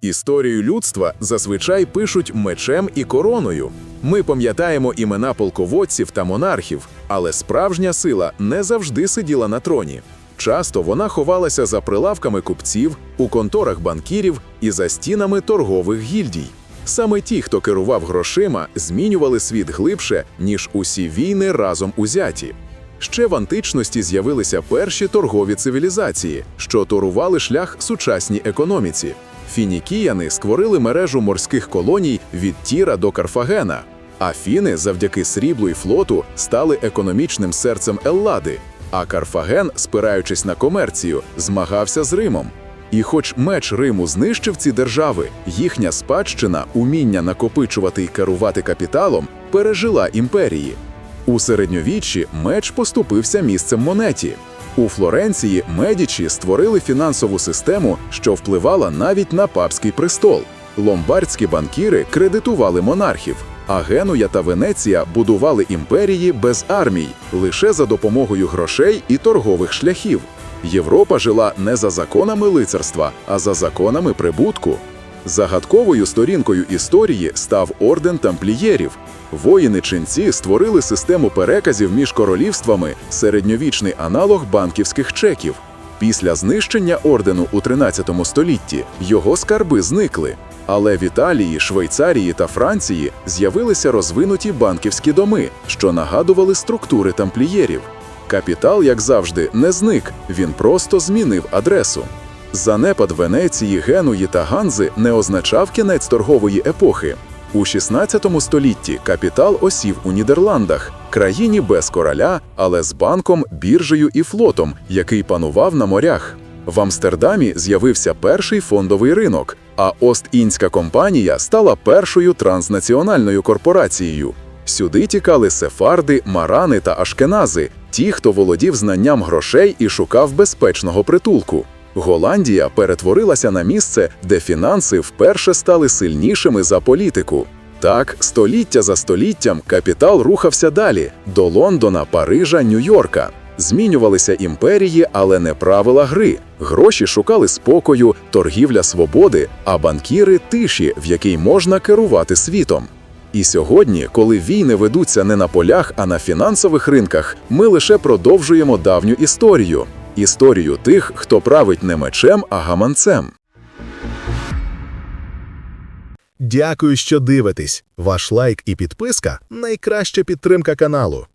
Історію людства зазвичай пишуть мечем і короною. Ми пам'ятаємо імена полководців та монархів, але справжня сила не завжди сиділа на троні. Часто вона ховалася за прилавками купців, у конторах банкірів і за стінами торгових гільдій. Саме ті, хто керував грошима, змінювали світ глибше, ніж усі війни разом узяті. Ще в античності з'явилися перші торгові цивілізації, що торували шлях сучасній економіці. Фінікіяни створили мережу морських колоній від Тіра до Карфагена. Афіни завдяки сріблу й флоту стали економічним серцем Еллади, а Карфаген, спираючись на комерцію, змагався з Римом. І хоч меч Риму знищив ці держави, їхня спадщина, уміння накопичувати й керувати капіталом, пережила імперії. У середньовіччі меч поступився місцем монеті. У Флоренції медічі створили фінансову систему, що впливала навіть на папський престол. Ломбардські банкіри кредитували монархів, а Генуя та Венеція будували імперії без армій, лише за допомогою грошей і торгових шляхів. Європа жила не за законами лицарства, а за законами прибутку. Загадковою сторінкою історії став орден тамплієрів. Воїни-ченці створили систему переказів між королівствами, середньовічний аналог банківських чеків. Після знищення ордену у 13 столітті його скарби зникли. Але в Італії, Швейцарії та Франції з'явилися розвинуті банківські доми, що нагадували структури тамплієрів. Капітал, як завжди, не зник, він просто змінив адресу. Занепад Венеції, Генуї та Ганзи не означав кінець торгової епохи. У 16 столітті капітал осів у Нідерландах, країні без короля, але з банком, біржею і флотом, який панував на морях. В Амстердамі з'явився перший фондовий ринок, а Ост-Індська компанія стала першою транснаціональною корпорацією. Сюди тікали сефарди, марани та ашкенази, ті, хто володів знанням грошей і шукав безпечного притулку. Голландія перетворилася на місце, де фінанси вперше стали сильнішими за політику. Так, століття за століттям капітал рухався далі до Лондона, Парижа, Нью-Йорка. Змінювалися імперії, але не правила гри. Гроші шукали спокою, торгівля свободи, а банкіри тиші, в якій можна керувати світом. І сьогодні, коли війни ведуться не на полях, а на фінансових ринках, ми лише продовжуємо давню історію історію тих, хто править не мечем, а гаманцем. Дякую, що дивитесь. Ваш лайк і підписка найкраща підтримка каналу.